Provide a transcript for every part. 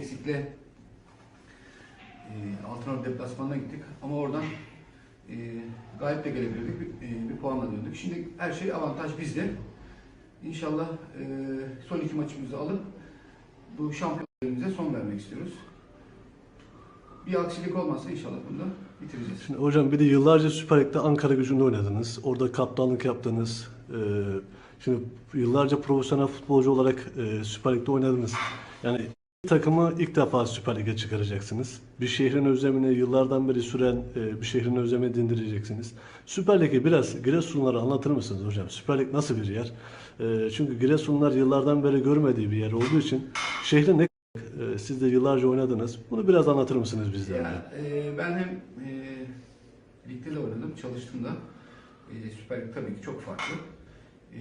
eksikle e, Altınoluk deplasmanına gittik ama oradan e, galip de gelebilirdik. Bir, e, bir puanla döndük. Şimdi her şey avantaj bizde. İnşallah e, son iki maçımızı alıp bu şampiyonluğumuza son vermek istiyoruz. Bir aksilik olmazsa inşallah bunu da bitireceğiz. Şimdi hocam bir de yıllarca Süper Lig'de Ankara gücünde oynadınız. Orada kaptanlık yaptınız. Ee, şimdi yıllarca profesyonel futbolcu olarak e, Süper Lig'de oynadınız. Yani takımı ilk defa Süper Lig'e çıkaracaksınız. Bir şehrin özlemini yıllardan beri süren e, bir şehrin özlemini dindireceksiniz. Süper Lig'i biraz Giresunlara anlatır mısınız hocam? Süper Lig nasıl bir yer? E, çünkü Giresunlar yıllardan beri görmediği bir yer olduğu için şehrin ne e, siz de yıllarca oynadınız. Bunu biraz anlatır mısınız bizlere? Ya, e, ben hem e, ligde de oynadım, çalıştım da. E, Süper Lig tabii ki çok farklı. E,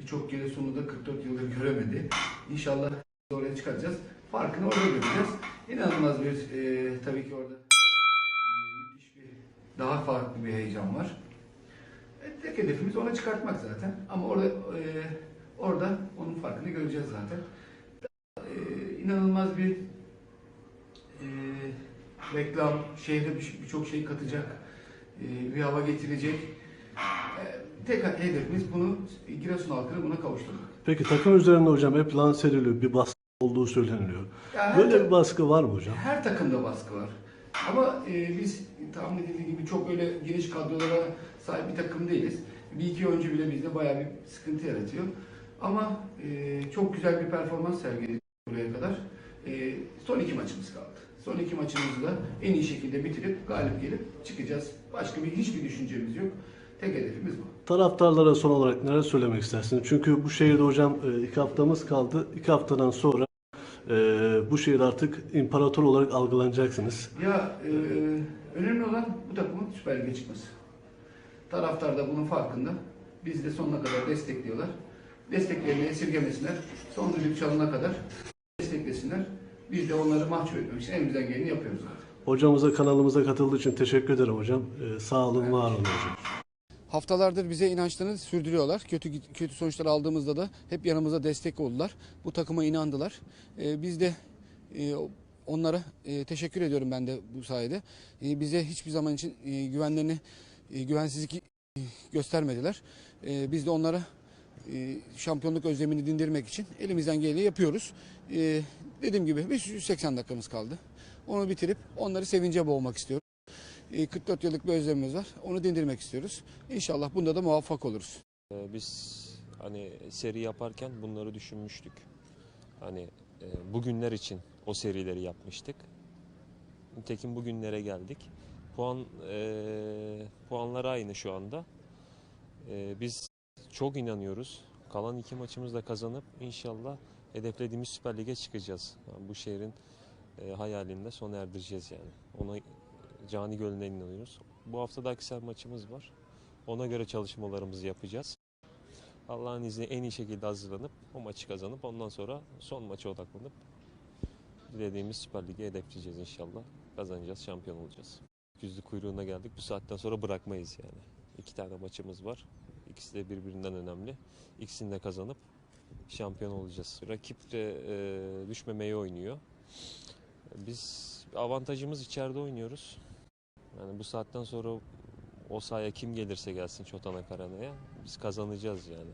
Birçok Giresun'u da 44 yıldır göremedi. İnşallah oraya çıkaracağız. Farkını orada göreceğiz. İnanılmaz bir, e, tabii ki orada e, müthiş bir, daha farklı bir heyecan var. E, tek hedefimiz ona çıkartmak zaten. Ama orada e, orada onun farkını göreceğiz zaten. E, inanılmaz bir e, reklam, şehre bir- birçok şey katacak, e, bir hava getirecek. E, tek hedefimiz bunu, Giresun halkını buna kavuşturmak. Peki takım üzerinde hocam hep lanse ediliyor. Bir baskı olduğu söyleniliyor. Ya her, Böyle bir baskı var mı hocam? her takımda baskı var. Ama e, biz tahmin edildiği gibi çok öyle geniş kadrolara sahip bir takım değiliz. Bir iki oyuncu bile bizde bayağı bir sıkıntı yaratıyor. Ama e, çok güzel bir performans sergiledik buraya kadar. E, son iki maçımız kaldı. Son iki maçımızı da en iyi şekilde bitirip galip gelip çıkacağız. Başka bir hiçbir düşüncemiz yok. Tek hedefimiz bu. Taraftarlara son olarak neler söylemek istersiniz? Çünkü bu şehirde hocam e, iki haftamız kaldı. İki haftadan sonra e, bu şehir artık imparator olarak algılanacaksınız. Ya e, önemli olan bu takımın Süper Lig'e çıkması. Taraftar da bunun farkında. Biz de sonuna kadar destekliyorlar. Desteklerini esirgemesinler. Son düdük çalana kadar desteklesinler. Biz de onları mahcup etmek için elimizden geleni yapıyoruz zaten. Hocamıza kanalımıza katıldığı için teşekkür ederim hocam. E, sağ olun, var olun hocam. Haftalardır bize inançlarını sürdürüyorlar. Kötü kötü sonuçlar aldığımızda da hep yanımıza destek oldular. Bu takıma inandılar. Ee, biz de e, onlara e, teşekkür ediyorum ben de bu sayede. E, bize hiçbir zaman için e, güvenlerini e, güvensizlik e, göstermediler. E, biz de onlara e, şampiyonluk özlemini dindirmek için elimizden geleni yapıyoruz. E, dediğim gibi biz 180 dakikamız kaldı. Onu bitirip onları sevince boğmak istiyoruz. E, 44 yıllık bir özlemimiz var. Onu dindirmek istiyoruz. İnşallah bunda da muvaffak oluruz. Ee, Biz hani seri yaparken bunları düşünmüştük. Hani e, bugünler için o serileri yapmıştık. Nitekim bugünlere geldik. Puan e, puanlar aynı şu anda. E, biz çok inanıyoruz. Kalan iki maçımızı da kazanıp inşallah hedeflediğimiz Süper Lig'e çıkacağız. Yani bu şehrin e, hayalini de sona erdireceğiz yani. Ona cani gönülden inanıyoruz. Bu hafta da Aksel maçımız var. Ona göre çalışmalarımızı yapacağız. Allah'ın izniyle en iyi şekilde hazırlanıp o maçı kazanıp ondan sonra son maça odaklanıp dilediğimiz Süper Lig'i hedefleyeceğiz inşallah. Kazanacağız, şampiyon olacağız. Yüzlü kuyruğuna geldik. Bu saatten sonra bırakmayız yani. İki tane maçımız var. İkisi de birbirinden önemli. İkisini de kazanıp şampiyon olacağız. Rakip de e, düşmemeye oynuyor. Biz avantajımız içeride oynuyoruz. Yani bu saatten sonra o sahaya kim gelirse gelsin Çotana Karana'ya biz kazanacağız yani.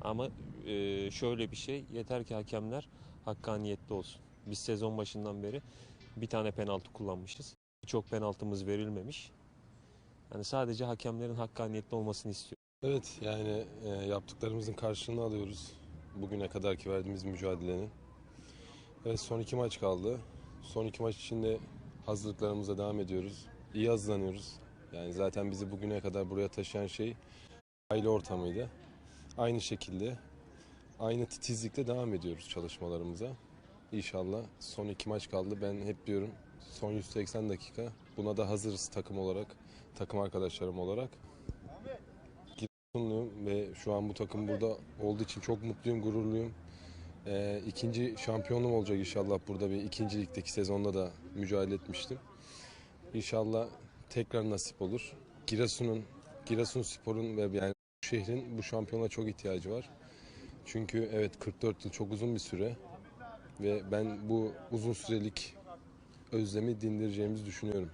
Ama e, şöyle bir şey yeter ki hakemler hakkaniyetli olsun. Biz sezon başından beri bir tane penaltı kullanmışız. Çok penaltımız verilmemiş. Yani sadece hakemlerin hakkaniyetli olmasını istiyorum. Evet yani e, yaptıklarımızın karşılığını alıyoruz. Bugüne kadarki verdiğimiz mücadelenin. Evet son iki maç kaldı. Son iki maç içinde hazırlıklarımıza devam ediyoruz. İyi hazırlanıyoruz. Yani zaten bizi bugüne kadar buraya taşıyan şey aile ortamıydı. Aynı şekilde aynı titizlikle devam ediyoruz çalışmalarımıza. İnşallah son iki maç kaldı. Ben hep diyorum son 180 dakika. Buna da hazırız takım olarak, takım arkadaşlarım olarak. Mutluyum ve şu an bu takım burada olduğu için çok mutluyum, gururluyum. Ee, ikinci şampiyonluğum olacak inşallah burada bir ikinci ligdeki sezonda da mücadele etmiştim. İnşallah tekrar nasip olur. Giresun'un, Giresun Spor'un ve yani bu şehrin bu şampiyona çok ihtiyacı var. Çünkü evet 44 yıl çok uzun bir süre Ve ben bu uzun sürelik özlemi dindireceğimizi düşünüyorum.